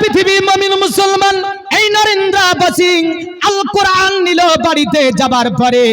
পৃথিবীর মমিন মুসলমান এই নরেন্দ্র বাসিং আল কোরআন নিল বাড়িতে যাবার পরে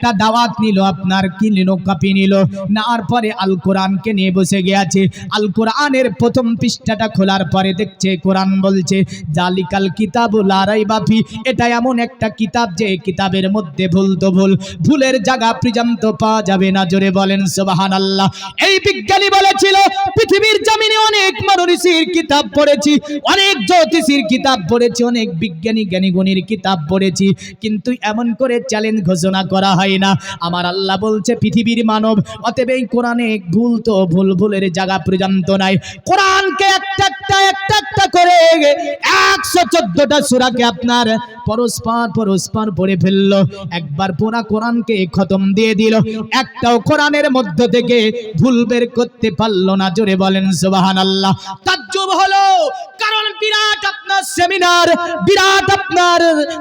একটা দাওয়াত নিল, আপনার কি নিল, কাপি নিল? নেওয়ার পরে আল কোরআনকে নিয়ে বসে গিয়েছে। আল কোরআনের প্রথম পৃষ্ঠাটা খোলার পরে দেখছে, কোরআন বলছে, জালিকাল কিতাবুল আরাই বাফি এটা এমন একটা কিতাব যে কিতাবের মধ্যে ভুল তো ভুল। ভুলের জায়গা পর্যন্ত পাওয়া যাবে না, জোরে বলেন সুবাহান আল্লাহ এই বিজ্ঞানী বলেছিল, পৃথিবীর জমিনে অনেক মনীষীর কিতাব পড়েছি, অনেক জ্যোতিষীর কিতাব পড়েছি, অনেক বিজ্ঞানী জ্ঞানীগুণীর কিতাব পড়েছি, কিন্তু এমন করে চ্যালেঞ্জ ঘোষণা করা হয় না। আমার আল্লাহ বলছে, পৃথিবীর মানব, অতএব এই কোরআনে ভুল তো, ভুল ভুলের জায়গা পর্যন্ত নাই। কোরআনকে একটা একটা একটা একটা করে একশো চোদ্দটা সুরাকে আপনার পরস্পর পরস্পর পড়ে ফেলল। একবার পুরা কোরআনকে খতম দিয়ে দিল। একটাও কোরআনের মধ্য থেকে ভুল বের করতে পারল না। জোরে বলেন সুবাহান আল্লাহ তাজ্জুব হলো কারণ বিরাট আপনার সেমিনার, বিরাট আপনার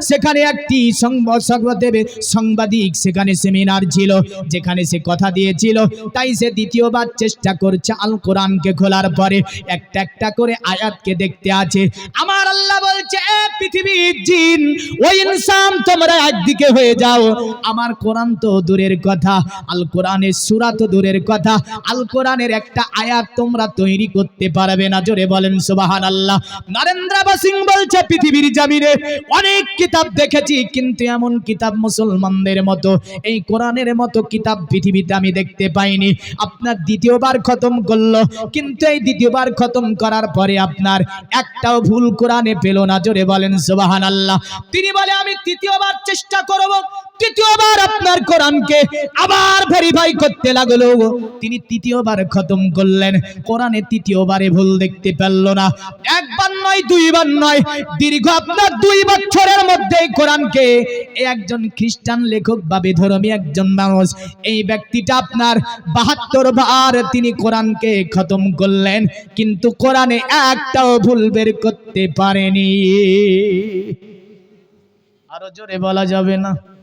সেখানে একটি সংবাদ সংবাদে সাংবাদিক সেখানে সেমিনার ছিল, যেখানে সে কথা দিয়েছিল। তাই সে দ্বিতীয়বার চেষ্টা করছে আল কোরআনকে খোলার পরে। একটা একটা করে আয়াতকে দেখতে আছে। আমার আল্লাহ বলছে, এ অনেক কিতাব দেখেছি, কিন্তু এমন কিতাব মুসলমানদের মতো, এই কোরআনের মতো কিতাব পৃথিবীতে আমি দেখতে পাইনি। আপনার দ্বিতীয়বার খতম করল, কিন্তু এই দ্বিতীয়বার খতম করার পরে আপনার একটাও ভুল কোরআনে পেল না, জোরে বলেন সুবাহান আল্লাহ তিনি বলে আমি তৃতীয়বার চেষ্টা করব তৃতীয়বার আপনার কোরআনকে আবার ভেরিফাই করতে লাগল। তিনি তৃতীয়বার খতম করলেন। কোরআনে তৃতীয়বারে ভুল দেখতে পেল না। একবার নয়, দুইবার নয়, দীর্ঘ আপনার দুই বছরের মধ্যে কোরআনকে একজন খ্রিস্টান লেখক বা বেধর্মী একজন মানুষ, এই ব্যক্তিটা আপনার বাহাত্তর বার তিনি কোরআনকে খতম করলেন, কিন্তু কোরআনে একটাও ভুল বের করতে পারেনি। আরও জোরে বলা যাবে না।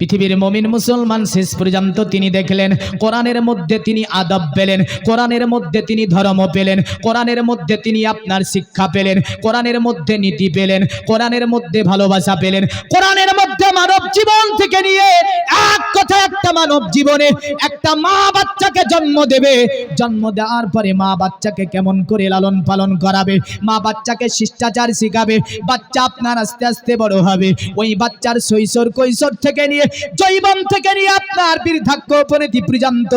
পৃথিবীর মমিন মুসলমান শেষ পর্যন্ত তিনি দেখলেন, কোরআনের মধ্যে তিনি আদব পেলেন, কোরআনের মধ্যে তিনি ধর্ম পেলেন, কোরআনের মধ্যে তিনি আপনার শিক্ষা পেলেন, কোরআনের মধ্যে নীতি পেলেন, কোরআনের মধ্যে ভালোবাসা পেলেন, কোরআনের মধ্যে মানব জীবন থেকে নিয়ে এক কথা একটা মানব জীবনে একটা মা বাচ্চাকে জন্ম দেবে। জন্ম দেওয়ার পরে মা বাচ্চাকে কেমন করে লালন পালন করাবে? মা বাচ্চাকে শিষ্টাচার শিখাবে, বাচ্চা আপনার আস্তে আস্তে বড় হবে। ওই বাচ্চার শৈশব কৈশোর থেকে নিয়ে জৈবন থেকে নিয়ে আপনার বৃদ্ধাক্য উপনীতি পর্যন্ত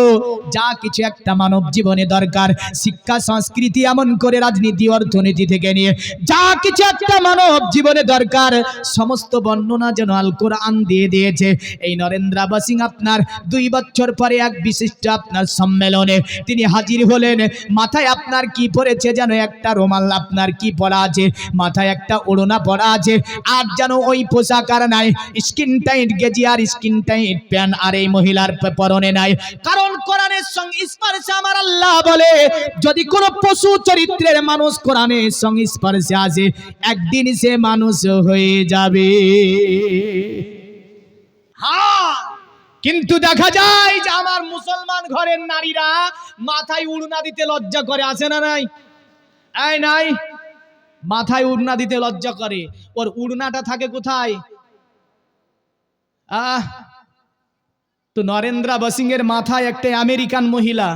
যা কিছু একটা মানব জীবনে দরকার। শিক্ষা, সংস্কৃতি এমন করে রাজনীতি, অর্থনীতি থেকে নিয়ে যা কিছু একটা মানব জীবনে দরকার। সমস্ত বর্ণনা যেন আল কোরআন দিয়ে দিয়েছে। এই নরেন্দ্র বাসিং আপনার দুই বছর পরে এক বিশিষ্ট আপনার সম্মেলনে তিনি হাজির হলেন। মাথায় আপনার কি পড়েছে যেন একটা রোমাল, আপনার কি পরা আছে? মাথায় একটা ওড়না পরা আছে। আর যেন ওই পোশাক আর নাই। স্কিন টাইট গেজি আর স্কিন টাইট প্যান্ট আর এই মহিলার পরনে নাই। কারণ কোরআনের সঙ্গে স্পর্শে আমার আল্লাহ বলে, যদি কোন পশু চরিত্রের মানুষ কোরআনের সঙ্গে স্পর্শে আসে, একদিন সে মানুষ হয়ে যাবে। হ্যাঁ কিন্তু দেখা যায় যে আমার মুসলমান ঘরের নারীরা মাথায় উড়না দিতে লজ্জা করে, আছে না নাই? এই নাই? মাথায় উড়না দিতে লজ্জা করে। ওর উড়নাটা থাকে কোথায়? আহ, তো নরেন্দ্র এর মাথায় একটা আমেরিকান মহিলা।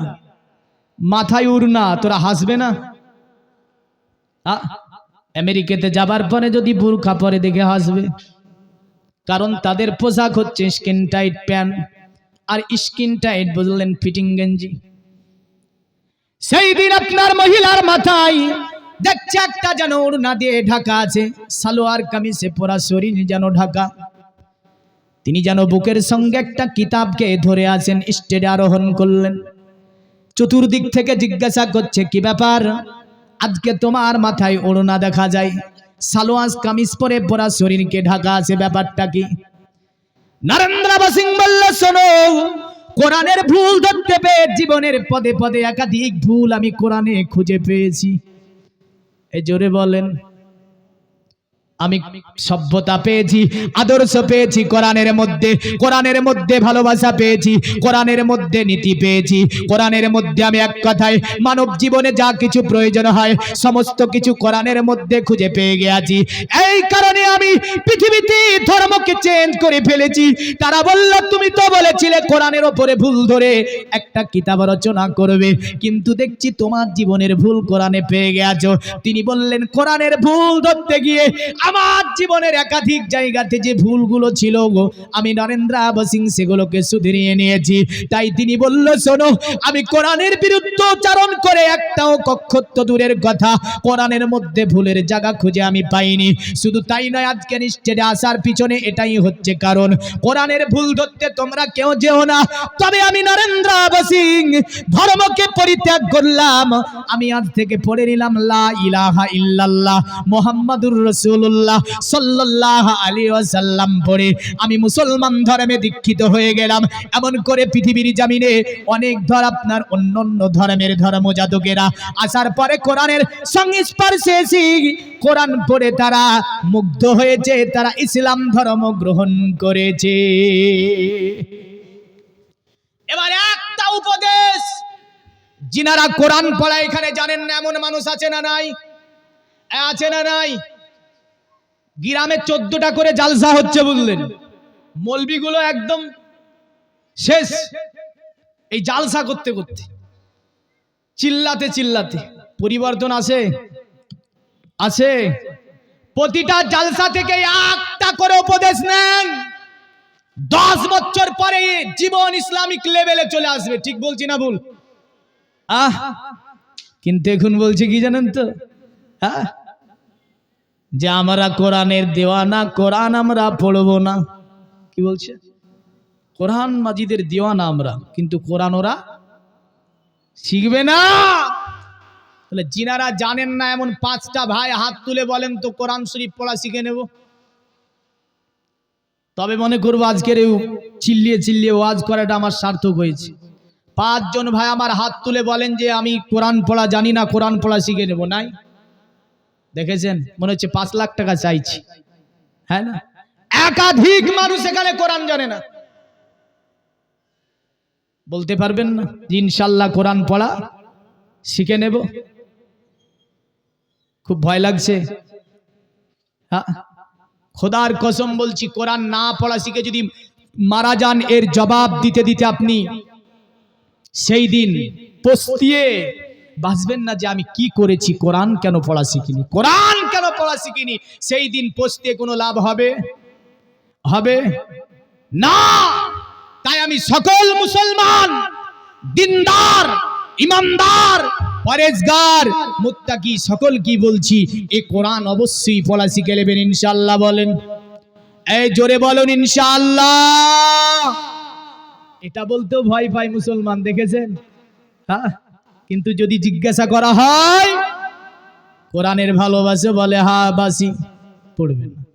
মাথায় উড়না তোরা হাসবে না? আমেরিকাতে যাবার পরে যদি বুরখা পরে দেখে হাসবে। কারণ তাদের পোশাক হচ্ছে স্কিন টাইট প্যান্ট আর স্কিন টাইট বুঝলেন ফিটিং গেঞ্জি। সেই দিন আপনার মহিলার মাথায় দেখছে একটা যেন ওড়না দিয়ে ঢাকা আছে, সালোয়ার কামিজে পরা শরীর যেন ঢাকা। তিনি যেন বুকের সঙ্গে একটা কিতাবকে ধরে আছেন, স্টেজে আরোহণ করলেন। চতুর্দিক থেকে জিজ্ঞাসা করছে, কি ব্যাপার? আজকে তোমার মাথায় ওড়না দেখা যায়। সালোয়াস কামিজ পরে পরা শরীরকে ঢাকা আছে, ব্যাপারটা কি? নরেন্দ্র সিং বলল, শোনো, কোরআনের ভুল ধরতে পেয়ে জীবনের পদে পদে একাধিক ভুল আমি কোরআনে খুঁজে পেয়েছি। এ জোরে বলেন আমি সভ্যতা পেয়েছি, আদর্শ পেয়েছি, কোরআনের মধ্যে কোরআনের মধ্যে ভালোবাসা পেয়েছি, কোরআনের মধ্যে নীতি পেয়েছি, কোরআনের মধ্যে আমি এক কথায় মানব জীবনে যা কিছু প্রয়োজন হয়, সমস্ত কিছু কোরআনের মধ্যে খুঁজে পেয়ে গেছি। এই কারণে আমি পৃথিবীতে ধর্মকে চেঞ্জ করে ফেলেছি। তারা বলল, তুমি তো বলেছিলে কোরআনের ওপরে ভুল ধরে একটা কিতাব রচনা করবে, কিন্তু দেখছি তোমার জীবনের ভুল কোরআনে পেয়ে গেছো। তিনি বললেন, কোরআনের ভুল ধরতে গিয়ে আমার জীবনের একাধিক জায়গাতে যে ভুলগুলো ছিল গো, আমি নরেন্দ্র সিং সেগুলোকে সুধরিয়ে নিয়েছি। তাই তিনি বলল, শোনো, আমি কোরআনের বিরুদ্ধে উচ্চারণ করে একটাও কক্ষত্ব দূরের কথা, কোরআনের মধ্যে ভুলের জায়গা খুঁজে আমি পাইনি। শুধু তাই নয়, আজকে স্টেজে আসার পিছনে এটাই হচ্ছে কারণ। কোরআনের ভুল ধরতে তোমরা কেউ যেও না। তবে আমি নরেন্দ্র সিং, ধর্মকে পরিত্যাগ করলাম। আমি আজ থেকে পড়ে নিলাম, লা ইলাহা ইল্লাল্লাহ, মোহাম্মদুর রসুল্লাহ সাল্লাল্লাহ আলী ওয়াসাল্লাম পড়ে। আমি মুসলমান ধর্মে দীক্ষিত হয়ে গেলাম। এমন করে পৃথিবীর জামিনে অনেক ধর আপনার অন্য ধর্মের ধর্মজাতকেরা আসার পরে কোরআনের সংস্পর্শে এসে কোরআন পড়ে তারা মুগ্ধ হয়েছে, তারা ইসলাম ধর্ম গ্রহণ করেছে। এবার একটা উপদেশ, যিনারা কোরআন পড়া এখানে জানেন না এমন মানুষ আছে না নাই? আছে না নাই? গ্রামে চোদ্দটা করে জালসা হচ্ছে বুঝলেন মলবিগুলো একদম শেষ। এই জালসা করতে করতে, চিল্লাতে চিল্লাতে পরিবর্তন আছে আছে প্রতিটা জালসা থেকে একটা করে উপদেশ নেন। দশ বছর পরে জীবন ইসলামিক লেভেলে চলে আসবে, ঠিক বলছি না ভুল? আহ, কিন্তু এখন বলছি কি জানেন তো? হ্যাঁ? যে আমরা কোরআনের দেওয়ানা, কোরআন আমরা পড়ব না। কি বলছে? কোরআন মাজিদের দেওয়ানা আমরা, কিন্তু কোরআন ওরা শিখবে না। তাহলে জিনারা জানেন না এমন পাঁচটা ভাই হাত তুলে বলেন তো কোরআন শরীফ পড়া শিখে নেব। তবে মনে করব আজকের এই চিল্লিয়ে চিল্লিয়ে ওয়াজ করাটা আমার সার্থক হয়েছে। পাঁচজন ভাই আমার হাত তুলে বলেন যে আমি কোরআন পড়া জানি না, কোরআন পড়া শিখে নেব। নাই। দেখেছেন? মনে হচ্ছে পাঁচ লাখ টাকা চাইছি। হ্যাঁ না? একাধিক মানুষ এখানে কোরআন জানে না। বলতে পারবেন না? ইনশাল্লাহ কোরআন পড়া শিখে নেব। খুব ভয় লাগছে। হ্যাঁ? খোদার কসম বলছি, কোরআন না পড়া শিখে যদি মারা যান, এর জবাব দিতে দিতে আপনি সেই দিন পস্তিয়ে বাঁচবেন না যে আমি কি করেছি, কোরআন কেন পড়া শিখিনি? কোরআন কেন পড়া শিখিনি? সেই দিন পস্তিয়ে কোনো লাভ হবে? হবে? না! তাই আমি সকল মুসলমান, দিনদার, ইমানদার, পরেজগার, মুত্তাকি সকল কি বলছি, এ কোরআন অবশ্যই পড়া শিখে নেবেন ইনশাল্লাহ বলেন। এই জোরে বলুন ইনশাল্লাহ এটা বলতেও ভয় পায় মুসলমান, দেখেছেন? হ্যাঁ? কিন্তু যদি জিজ্ঞাসা করা হয়, কোরআনের ভালোবাসে বলে, হা, বাসি। পড়বে না।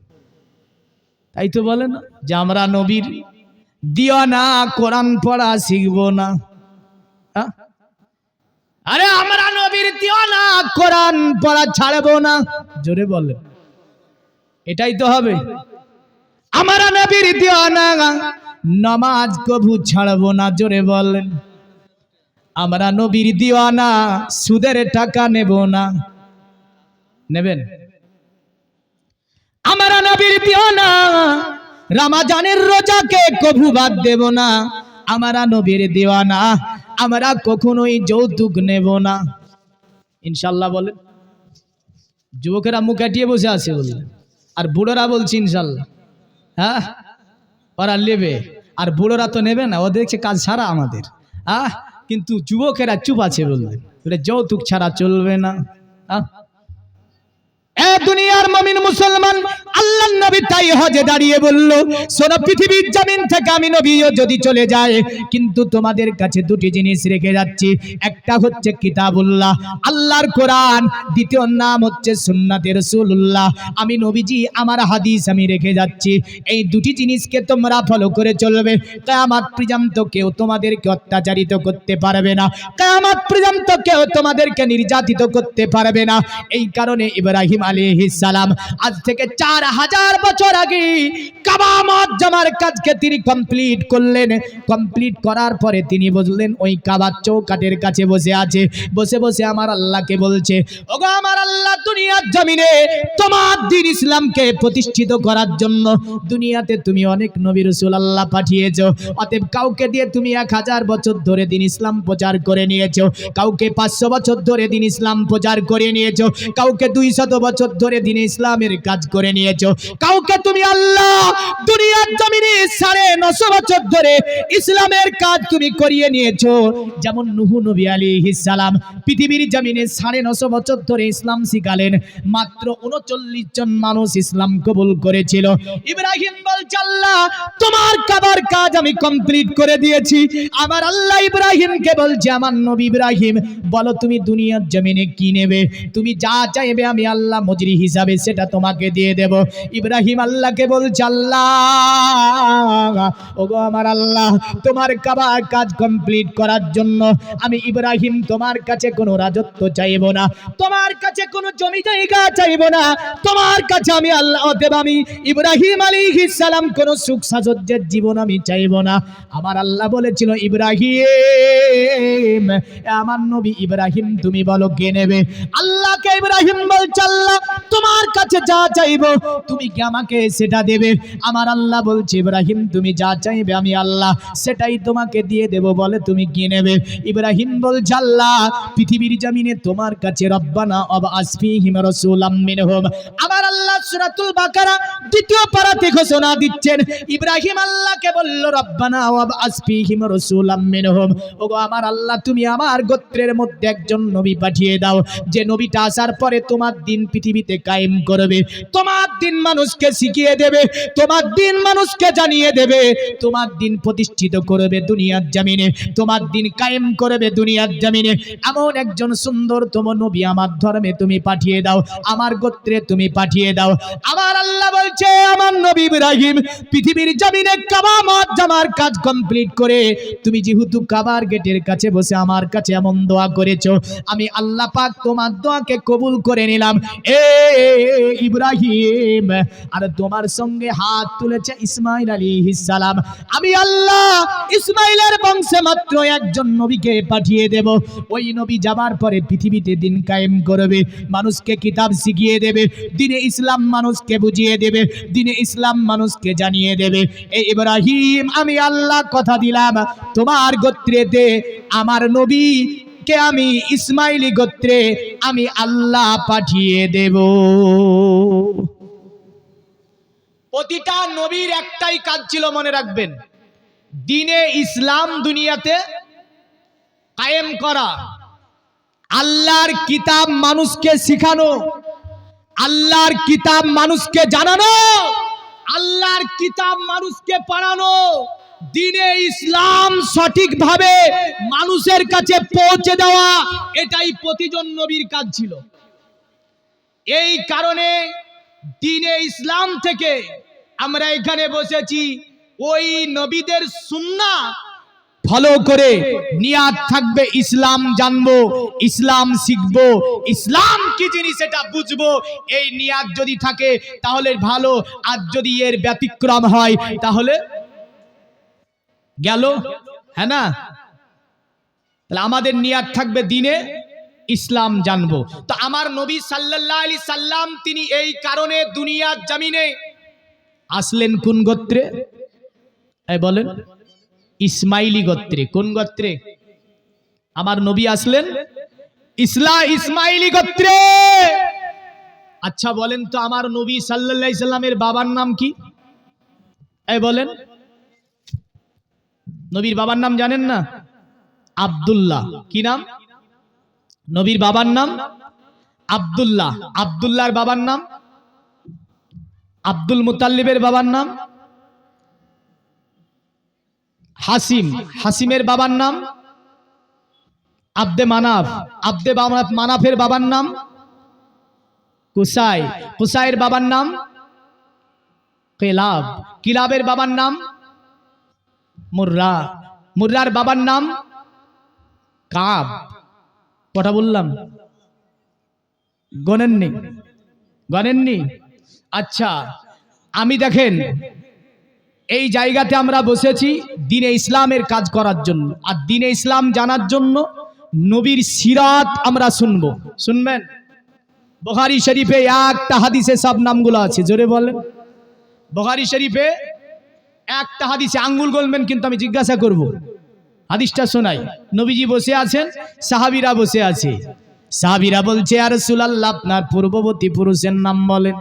তাই তো বলে না, যে আমরা নবীর দিও না, কোরআন পড়া শিখব না। হ্যাঁ? আরে, আমরা নবীর দিও না, কোরআন পড়া ছাড়বো না। জোরে বলে। এটাই তো হবে। আমরা নবীর দিও না, নামাজ কবু ছাড়বো না, জোরে বলেন। আমরা নবীর দিওয়ানা, সুদের টাকা নেব না। নেবেন? আমরা নবীর দিওয়ানা, রামাজানের রোজাকে কভু বাদ দেব না। আমরা নবীর দিওয়ানা, আমরা কখনোই যৌতুক নেব না। ইনশাল্লাহ বলেন। যুবকেরা মুখ কাটিয়ে বসে আছে বললেন আর বুড়োরা বলছে ইনশাল্লাহ। হ্যাঁ? ওরা নেবে। আর বুড়োরা তো নেবে না ও দেখছে কাজ সারা আমাদের। আহ? কিন্তু যুবকেরা চুপ আছে বললেন বলে যৌতুক ছাড়া চলবে না। দুনিয়ার মমিন মুসলমান আল্লাহ নবী তাই হজে দাঁড়িয়ে বলল সোনা পৃথিবীর জমিন থেকে আমি নবীও যদি চলে যায়, কিন্তু তোমাদের কাছে দুটি জিনিস রেখে যাচ্ছি। একটা হচ্ছে কিতাবুল্লাহ, আল্লাহর কোরআন। দ্বিতীয় নাম হচ্ছে সুন্নাতে রসুল্লাহ আমি নবীজি, আমার হাদিস আমি রেখে যাচ্ছি। এই দুটি জিনিসকে তোমরা ফলো করে চলবে। কেয়ামাত পর্যন্ত কেউ তোমাদেরকে অত্যাচারিত করতে পারবে না। কেয়ামাত পর্যন্ত কেউ তোমাদেরকে নির্যাতিত করতে পারবে না। এই কারণে ইব্রাহিম আলী সালাম, আজ থেকে চার হাজার বছর আগে কাবা মজ্জামার কাজকে তিনি কমপ্লিট করলেন। কমপ্লিট করার পরে তিনি বুঝলেন ওই কাবার চৌকাটের কাছে বসে আছে, বসে বসে আমার আল্লাহকে বলছে, ওগো আমার আল্লাহ, দুনিয়ার জমিনে তোমার দিন ইসলামকে প্রতিষ্ঠিত করার জন্য দুনিয়াতে তুমি অনেক নবী রসুল আল্লাহ পাঠিয়েছো। অতএব কাউকে দিয়ে তুমি এক হাজার বছর ধরে দিন ইসলাম প্রচার করে নিয়েছো, কাউকে পাঁচশো বছর ধরে দিন ইসলাম প্রচার করে নিয়েছো, কাউকে দুই বছর ধরে দিন ইসলামের কাজ করে নিয়েছো। কাউকে তুমি আল্লাহ দুনিয়ার জমিনে সাড়ে নশো বছর ধরে ইসলামের কাজ তুমি করিয়ে নিয়েছো। যেমন নুহু নবী আলী সালাম পৃথিবীর জমিনে সাড়ে নশো বছর ধরে ইসলাম শিখালেন, মাত্র উনচল্লিশ জন মানুষ ইসলাম কবুল করেছিল। ইব্রাহিম বলছে, আল্লাহ, তোমার কাবার কাজ আমি কমপ্লিট করে দিয়েছি। আমার আল্লাহ ইব্রাহিমকে বলছে, আমার নবী ইব্রাহিম, বলো তুমি দুনিয়ার জমিনে কি নেবে? তুমি যা চাইবে আমি আল্লাহ মজরি হিসাবে সেটা তোমাকে দিয়ে দেব। ইব্রাহিম আল্লাহকে বলছে, আল্লাহ, ওগো আমার আল্লাহ, তোমার কাবার কাজ কমপ্লিট করার জন্য আমি ইব্রাহিম তোমার কাছে কোনো রাজত্ব চাইব না, তোমার কাছে কোনো জমি জায়গা চাইব না, তোমার কাছে আমি আল্লাহ অতএব আমি ইব্রাহিম আলাইহিস সালাম কোনো সুখ সাজজ্জের জীবন আমি চাইব না। আমার আল্লাহ বলেছিল, ইব্রাহিম, আমার নবী ইব্রাহিম, তুমি বলো কে নেবে? আল্লাহকে ইব্রাহিম বলছে, আল্লাহ তোমার কাছে যা চাইব, তুমি কি আমাকে সেটা দেবে? আমার আল্লাহ বলছে, ইব্রাহিম, তুমি যা চাইবে আমি আল্লাহ সেটাই তোমাকে দিয়ে দেব, বলে তুমি কি নেবে? ইব্রাহিম বলছে, আল্লাহ, পৃথিবীর জমিনে তোমার কাছে রব্বানা অব আসফিহিম রাসূলাম মিনহুম। আমার আল্লাহ সূরাতুল বাকারা দ্বিতীয় পারাতে ঘোষণা দিচ্ছেন, ইব্রাহিম আল্লাহকে বলল, রব্বানা অব আসফিহিম রাসূলাম মিনহুম। ওগো, আমার আল্লাহ, তুমি আমার গোত্রের মধ্যে একজন নবী পাঠিয়ে দাও। যে নবীটা আসার পরে তোমার দিন পৃথিবীতে কায়েম করবে। তোমার দিন মানুষকে শিখিয়ে দেবে, তোমার দিন মানুষকে জানিয়ে দেবে, তোমার দিন প্রতিষ্ঠিত করবে দুনিয়ার জমিনে, তোমার দিন কায়েম করবে দুনিয়ার জমিনে। এমন একজন সুন্দরতম নবী আমার ধর্মে তুমি পাঠিয়ে দাও, আমার গোত্রে তুমি পাঠিয়ে দাও। আমার আল্লাহ বলছে, আমার নবী ইব্রাহিম পৃথিবীর জমিনে কাবা জামার কাজ কমপ্লিট করে, তুমি যেহেতু কাবার গেটের কাছে বসে আমার কাছে এমন দোয়া করেছ, আমি আল্লাহ পাক তোমার দোয়াকে কবুল করে নিলাম। এ ইব্রাহিম, আর তোমার সঙ্গে হাত তুলেছে ইসমাইল আলী সালাম। আমি আল্লাহ ইসমাইলের বংশে মাত্র একজন নবীকে পাঠিয়ে দেব। ওই নবী যাবার পরে পৃথিবীতে দিন কায়েম করবে, মানুষকে কিতাব শিখিয়ে দেবে, দিনে ইসলাম মানুষকে বুঝিয়ে দেবে, দিনে ইসলাম মানুষকে জানিয়ে দেবে। এই ইব্রাহিম, আমি আল্লাহ কথা দিলাম, তোমার গোত্রেতে আমার নবী কে আমি ইসমাইলি গোত্রে আমি আল্লাহ পাঠিয়ে দেব। প্রতিটা নবীর একটাই কাজ ছিল মনে রাখবেন, দিনে ইসলাম দুনিয়াতে কায়েম করা, আল্লাহর কিতাব মানুষকে শিখানো, আল্লাহর কিতাব মানুষকে জানানো, আল্লাহর কিতাব মানুষকে পড়ানো। দিনে ইসলাম সঠিকভাবে মানুষের কাছে পৌঁছে দেওয়া এটাই প্রতিজন নবীর কাজ ছিল। এই কারণে দিনে ইসলাম থেকে আমরা এখানে বসেছি, ওই নবীদের সুন্না ফলো করে নিয়াত থাকবে, ইসলাম জানব, ইসলাম শিখব। ইসলাম কি জিনিস এটা বুঝব? এই নিয়াত যদি থাকে তাহলে ভালো, আর যদি এর ব্যতিক্রম হয় তাহলে গেল? হ্যাঁ না? তাহলে আমাদের নিয়াত থাকবে দিনে, ইসলাম জানব। তো আমার নবী সাল্লাল্লাহু আলাইহি সাল্লাম, তিনি এই কারণে দুনিয়ার জমিনে আসলেন কোন গোত্রে? বলেন, ইসমাইলি গোত্রে। কোন গোত্রে? আমার নবী আসলেন ইসলা, ইসমাইলি গোত্রে! আচ্ছা বলেন তো, আমার নবী আলাইহি সাল্লামের বাবার নাম কি? এই বলেন নবীর বাবার নাম জানেন না? আব্দুল্লাহ। কি নাম? নবীর বাবার নাম? আব্দুল্লাহ। আব্দুল্লাহর বাবার নাম? আব্দুল মুতাল্লিবের বাবার নাম? হাসিম। হাসিমের বাবার নাম? আব্দে মানাফ। আব্দে মানাফের বাবার নাম? কুসাই। কুসাইয়ের বাবার নাম? কেলাব। কিলাবের বাবার নাম? মুর্রা। মুর্রার বাবার নাম কাব। কটা বললাম। গনেননি গণেননি? আচ্ছা আমি দেখেন, এই জায়গাতে আমরা বসেছি দিনে ইসলামের কাজ করার জন্য। আর দিনে ইসলাম জানার জন্য নবীর সিরাত আমরা শুনব। শুনবেন? বখারি শরীফে একটা হাদিসে সব নামগুলো আছে, জোরে বলেন। বখারি শরীফে একটা হাদিসে আঙ্গুল গলবেন, কিন্তু আমি জিজ্ঞাসা করব। হাদিসটা শোনাই। নবীজি বসে আছেন, সাহাবিরা বসে আছে। সাহাবিরা বলছে আর সুলাল্লাহ আপনার পূর্ববর্তী পুরুষের নাম বলেন।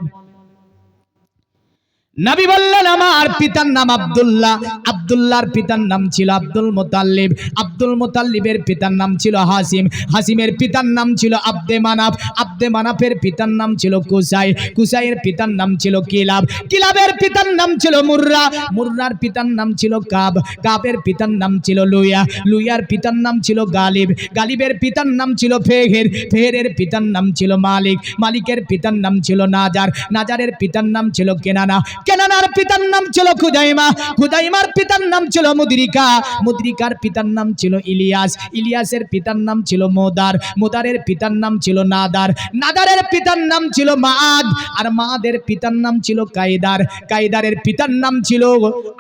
নবী বললেন আমার পিতার নাম আব্দুল্লাহ আব্দুল্লাহর পিতার নাম ছিল আব্দুল মোতাল্লিব আব্দুল মোতাল্লিবের পিতার নাম ছিল হাসিম হাসিমের পিতার নাম ছিল আব্দে মানাফ আব্দে মানাফের পিতার নাম ছিল কুসাই কুসাইয়ের পিতার নাম ছিল কিলাব কিলাবের পিতার নাম ছিল মুর্রা মুর্রার পিতার নাম ছিল কাব কাবের পিতার নাম ছিল লুইয়া লুইয়ার পিতার নাম ছিল গালিব গালিবের পিতার নাম ছিল ফেহের ফেহেরের পিতার নাম ছিল মালিক মালিকের পিতার নাম ছিল নাজার নাজারের পিতার নাম ছিল কেনানা কেনানার পিতার নাম ছিল খুদাইমা। খুদাইমার পিতার নাম ছিল মুদ্রিকা। মুদ্রিকার পিতার নাম ছিল ইলিয়াস। ইলিয়াসের পিতার নাম ছিল মোদার। মোদারের পিতার নাম ছিল নাদার। নাদারের পিতার নাম ছিল মাদ আর মাদের পিতার নাম ছিল কায়দার। কায়দারের পিতার নাম ছিল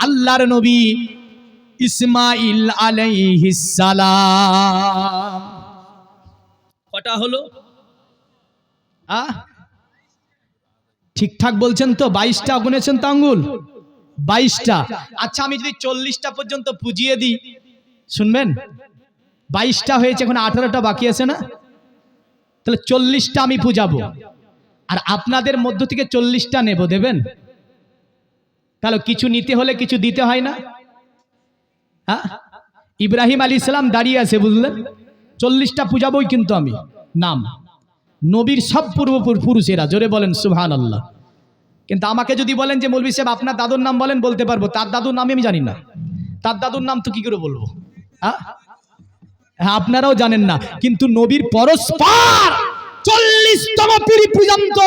আল্লাহর নবী ইসমাইল আলাইহিস সালাম। কটা হলো? আহ? ঠিকঠাক বলছেন তো? বাইশটা গুনেছেন তো আঙ্গুল? বাইশটা। আচ্ছা আমি যদি চল্লিশটা পর্যন্ত পুজিয়ে দিই, শুনবেন? বাইশটা হয়েছে, এখন আঠারোটা বাকি আছে না? তাহলে চল্লিশটা আমি পূজাবো। আর আপনাদের মধ্য থেকে চল্লিশটা নেব, দেবেন? তাহলে কিছু নিতে হলে কিছু দিতে হয় না? হ্যাঁ? ইব্রাহিম আলী ইসলাম দাঁড়িয়ে আছে, বুঝলেন? চল্লিশটা পূজাবই কিন্তু আমি। নাম। নবীর সব পূর্বপুরুষেরা জোরে বলেন সুহান আল্লাহ কিন্তু আমাকে যদি বলেন যে মৌলবী সাহেব, আপনার দাদুর নাম বলেন, বলতে পারব। তার দাদুর নাম আমি জানি না। তার দাদুর নাম তো কি করে বলব? হ্যাঁ? হ্যাঁ আপনারাও জানেন না। কিন্তু নবীর পরস্পর চল্লিশতম পিড়ি পর্যন্ত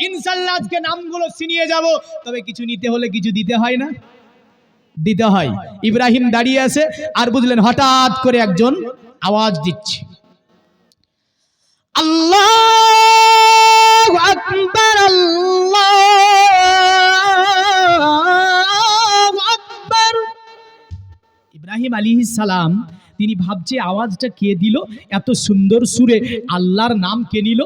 ইনশাল্লাহ আজকে নামগুলো ছিনিয়ে যাব। তবে কিছু নিতে হলে কিছু দিতে হয় না। দিতে হয়। ইব্রাহিম দাঁড়িয়ে আছে, আর বুঝলেন হঠাৎ করে একজন আওয়াজ দিচ্ছে। আল্লাহ আকবার, আল্লাহ ইব্রাহিম আলী সালাম, তিনি ভাবছে আওয়াজটা কে দিল? এত সুন্দর সুরে আল্লাহর নাম কে নিল?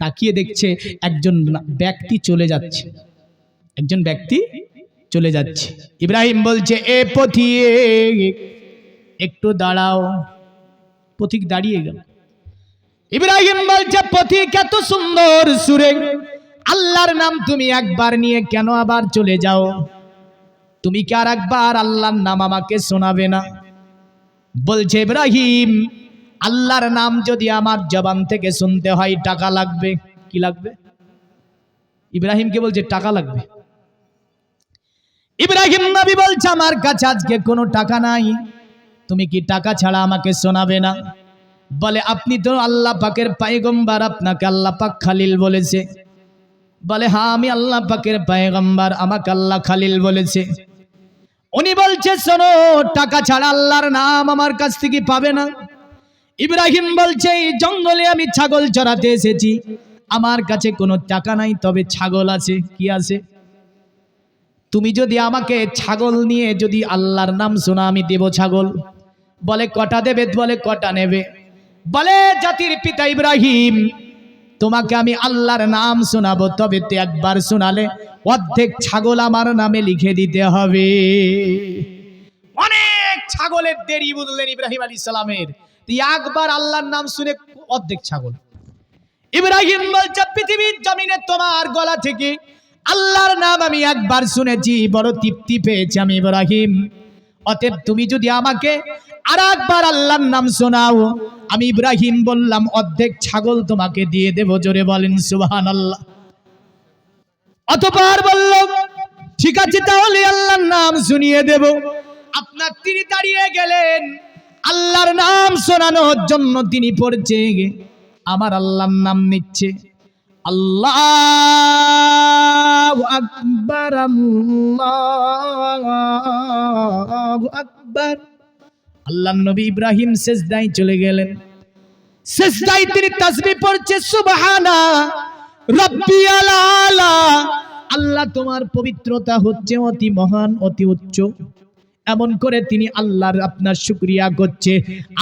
তাকিয়ে দেখছে একজন ব্যক্তি চলে যাচ্ছে। একজন ব্যক্তি চলে যাচ্ছে। ইব্রাহিম বলছে, এ পথিয়ে একটু দাঁড়াও। পথিক দাঁড়িয়ে গেল। ইব্রাহিম বলছে, পথিক এত সুন্দর সুরে। আল্লাহর নাম তুমি একবার নিয়ে কেন আবার চলে যাও? তুমি কি আর একবার আল্লাহর নাম আমাকে শোনাবে না? বলছে, ইব্রাহিম, আল্লাহর নাম যদি আমার জবান থেকে শুনতে হয়, টাকা লাগবে? কি লাগবে? ইব্রাহিমকে বলছে, টাকা লাগবে। ইব্রাহিম নবী বলছে, আমার কাছে আজকে কোনো টাকা নাই। তুমি কি টাকা ছাড়া আমাকে শোনাবে না? বলে, আপনি তো আল্লাহ পাকের পায়গম্বার, আপনাকে আল্লাহ পাক খালিল বলেছে। বলে হ্যাঁ আমি আল্লাহ পাকের পায়গম্বার, আমাকে আল্লাহ খালিল বলেছে। উনি বলছে, শোনো, টাকা ছাড়া আল্লাহর নাম আমার কাছ থেকে পাবে না। ইব্রাহিম বলছে, এই জঙ্গলে আমি ছাগল চড়াতে এসেছি। আমার কাছে কোনো টাকা নাই, তবে ছাগল আছে। কি আছে? তুমি যদি আমাকে ছাগল নিয়ে যদি আল্লাহর নাম শোনা, আমি দেব ছাগল। বলে, কটা দেবে? বলে, কটা নেবে? বলে জাতির পিতা ইব্রাহিম, তোমাকে আমি আল্লাহর নাম শোনাবো, তবে তো একবার শোনালে অর্ধেক ছাগল আমার নামে লিখে দিতে হবে। অনেক ছাগলের দেরি বুঝলেন ইব্রাহিম আলী সালামের। তুই একবার আল্লাহর নাম শুনে অর্ধেক ছাগল। ইব্রাহিম বলছে, পৃথিবীর জমিনে তোমার গলা থেকে আল্লাহর নাম আমি একবার শুনেছি, বড় তৃপ্তি পেয়েছি আমি ইব্রাহিম। অতএব তুমি যদি আমাকে আর একবার আল্লাহর নাম শোনাও। আমি ইব্রাহিম বললাম, অর্ধেক ছাগল তোমাকে দিয়ে দেব, জোরে বলেন সুবাহান আল্লাহ অতপর বলল, ঠিক আছে, তাহলে আল্লাহর নাম শুনিয়ে দেব। আপনার তিনি দাঁড়িয়ে গেলেন। আল্লাহর নাম শোনানোর জন্য তিনি পড়ছে। আমার আল্লাহর নাম নিচ্ছে। আল্লাহ আকবর আল্লাহ আকবর। আল্লাহ নবী ইব্রাহিম শেষদাই চলে গেলেন। শেষদাই তিনি তাসবি পড়ছে সুবহানা রব্বিয়াল আলা আল্লাহ তোমার পবিত্রতা হচ্ছে অতি মহান, অতি উচ্চ। এমন করে তিনি আল্লাহর আপনার শুক্রিয়া করছে।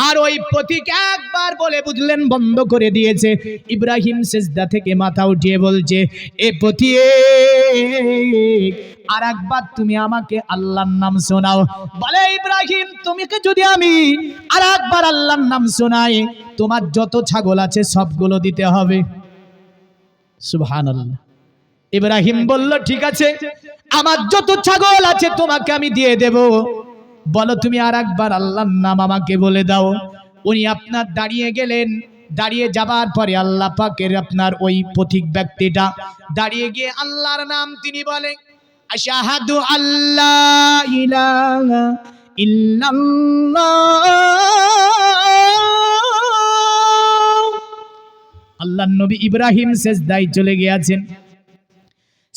আর ওই প্রতীক একবার বলে বুঝলেন, বন্ধ করে দিয়েছে। ইব্রাহিম সেজদা থেকে মাথা উঠিয়ে বলছে, এ প্রতীক আর একবার তুমি আমাকে আল্লাহর নাম শোনাও। বলে, ইব্রাহিম তুমিকে যদি আমি আর একবার আল্লাহর নাম শোনাই, তোমার যত ছাগল আছে সবগুলো দিতে হবে। সুবহানাল্লাহ। ইব্রাহিম বলল, ঠিক আছে, আমার যত ছাগল আছে তোমাকে আমি দিয়ে দেব। বলো তুমি আর একবার আল্লাহর নাম আমাকে বলে দাও। উনি আপনার দাঁড়িয়ে গেলেন। দাঁড়িয়ে যাবার পরে আল্লাহ পাকের আপনার ওই পথিক ব্যক্তিটা দাঁড়িয়ে গিয়ে আল্লাহর নাম তিনি বলেন, আশাহাদু আল্লাহ ইলাহা আল্লাহ নবী ইব্রাহিম সেজদায় চলে গিয়েছেন।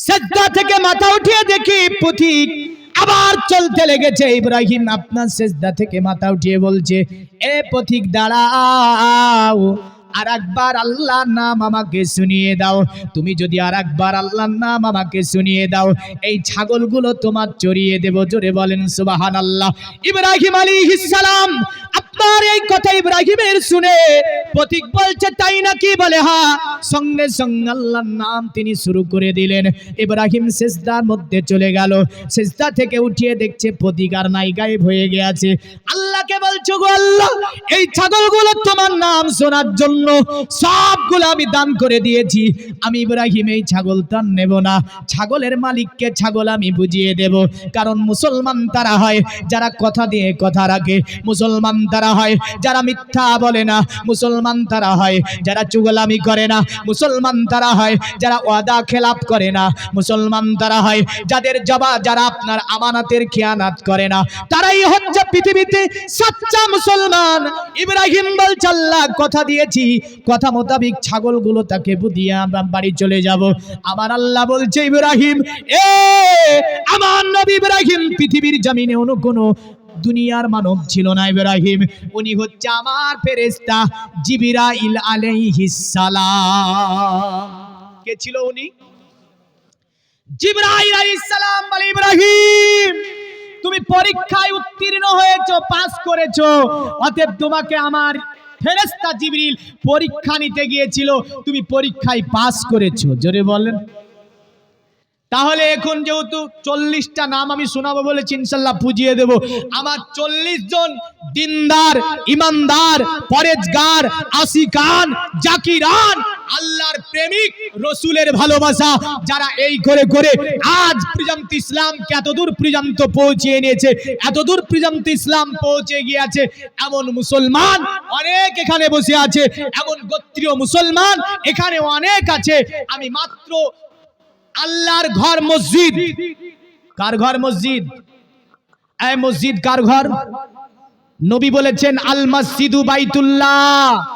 সেজদা থেকে মাথা উঠিয়ে দেখি পথিক আবার চলতে লেগেছে। ইব্রাহিম আপনার সেজদা থেকে মাথা উঠিয়ে বলছে, এ পথিক, দাঁড়াও। আর একবার আল্লাহর নাম আমাকে শুনিয়ে দাও। তুমি যদি আর একবার আল্লাহর নাম আমাকে শুনিয়ে দাও, এই ছাগলগুলো তোমার চড়িয়ে দেব। জোরে বলেন সুবাহান আল্লাহ ইব্রাহিম আলী সালাম, আপনার এই কথা ইব্রাহিমের শুনে প্রতীক বলছে, তাই নাকি বলে? হা, সঙ্গে সঙ্গে আল্লাহর নাম তিনি শুরু করে দিলেন। ইব্রাহিম সেজদার মধ্যে চলে গেল। সেজদা থেকে উঠিয়ে দেখছে প্রতীক আর নাই, গায়েব হয়ে গেছে। আল্লাহকে বলছো গো আল্লাহ, এই ছাগলগুলো তোমার নাম শোনার জন্য সবগুলো আমি দান করে দিয়েছি। আমি ইব্রাহিম এই ছাগল তার নেব না। ছাগলের মালিককে ছাগল আমি বুঝিয়ে দেব। কারণ মুসলমান তারা হয়, যারা কথা দিয়ে কথা রাখে। মুসলমান তারা হয়, যারা মিথ্যা বলে না। মুসলমান তারা হয়, যারা চুগলামি করে না। মুসলমান তারা হয়, যারা ওয়াদা খেলাপ করে না। মুসলমান তারা হয়, যাদের জবা যারা আপনার আমানাতের খেয়ানাত করে না। তারাই হচ্ছে পৃথিবীতে সচ্চা মুসলমান। ইব্রাহিম বলছে, আল্লাহ কথা দিয়েছি। কথা মোতাবিক ছাগলগুলো তাকে বুঝিয়ে বাড়ি চলে যাব। আমার আল্লাহ বলছে, ইব্রাহিম, এ আমার নবী ইব্রাহিম, পৃথিবীর জমিনে অন্য কোনো দুনিয়ার মানব ছিল না ইব্রাহিম। উনি হচ্ছে আমার ফেরেশতা জিবরাইল আলাইহিস সালাম। কে ছিল উনি? জিবরাইল আলাইহিস সালাম বলে, ইব্রাহিম, তুমি পরীক্ষায় উত্তীর্ণ হয়েছো, পাস করেছ, অতএব তোমাকে আমার ফেরেশতা জিবরিল পরীক্ষা নিতে গিয়েছিল। তুমি পরীক্ষায় পাস করেছ। জোরে বলেন। তাহলে এখন যেহেতু চল্লিশটা নাম আমি শোনাবো বলেছি, ইনশাল্লাহ বুঝিয়ে দেব। আমার চল্লিশ জন দিনদার, ইমানদার, পরেজগার, আসিকান, জাকিরান, আল্লাহর প্রেমিক, রসুলের ভালোবাসা, যারা এই করে করে আজ পর্যন্ত ইসলামকে এতদূর পর্যন্ত পৌঁছে এনেছে, এতদূর পর্যন্ত ইসলাম পৌঁছে গিয়েছে, এমন মুসলমান অনেক এখানে বসে আছে, এমন গোত্রীয় মুসলমান এখানে অনেক আছে। আমি মাত্র আল্লাহর ঘর মসজিদ। কার ঘর মসজিদ? এই মসজিদ কার ঘর? নবী বলেছেন আল মসজিদু বাইতুল্লাহ।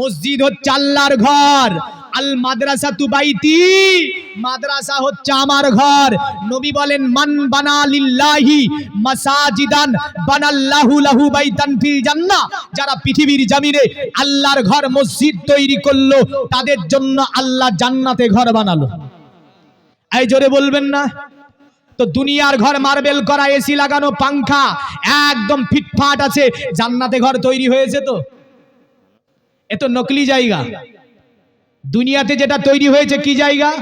মসজিদ হচ্ছে আল্লাহর ঘর। আল মাদ্রাসা তু বাইতি। মাদ্রাসা হচ্ছে আমার ঘর। নবী বলেন, মান বানা লিল্লাহি মাসাজিদান বানাল্লাহু লাহু বাইতান ফিল জান্নাহ। যারা পৃথিবীর জমিনে আল্লাহর ঘর মসজিদ তৈরি করল, তাদের জন্য আল্লাহ জান্নাতে ঘর বানালো। এই জোরে বলবেন না। তো দুনিয়ার ঘর মার্বেল করা এসি লাগানো, পাংখা, একদম ফিটফাট আছে। জান্নাতে ঘর তৈরি হয়েছে তো? এ তো নকলি জায়গা। দুনিয়াতে যেটা তৈরি হয়েছে কি জায়গা?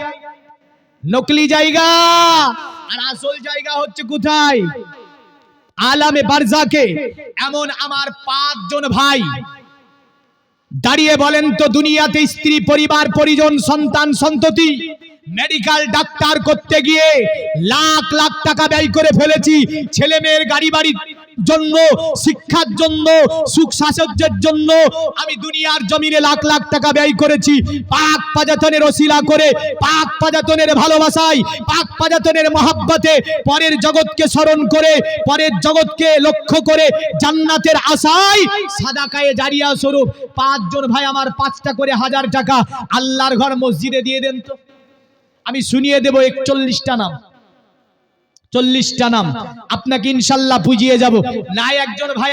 নকলি জায়গা। আর আসল জায়গা হচ্ছে কোথায়? আলামে বারজাকে। এমন আমার পাঁচজন ভাই। দাঁড়িয়ে বলেন তো, দুনিয়াতে স্ত্রী, পরিবার, পরিজন, সন্তান, সন্ততি। মেডিকেল ডাক্তার করতে গিয়ে লাখ লাখ টাকা ব্যয় করে ফেলেছি। ছেলে মেয়ের গাড়ি বাড়ির জন্য, শিক্ষার জন্য, সুখ সাহায্যের জন্য আমি দুনিয়ার জমিনে লাখ লাখ টাকা ব্যয় করেছি। পাক পাজাতনের ওসিলা করে, পাক পাজাতনের ভালোবাসায়, পাক পাজাতনের মহাব্বতে পরের জগৎকে স্মরণ করে, পরের জগৎকে লক্ষ্য করে জান্নাতের আশায় সাদাকায়ে জারিয়া স্বরূপ পাঁচজন ভাই আমার পাঁচটা করে হাজার টাকা। আল্লাহর ঘর মসজিদে দিয়ে দেন তো। আমি শুনিয়ে দেব একচল্লিশটা নাম। চল্লিশটা নাম। আপনাকে ইনশাল্লাহ বুঝিয়ে যাব। না একজন ভাই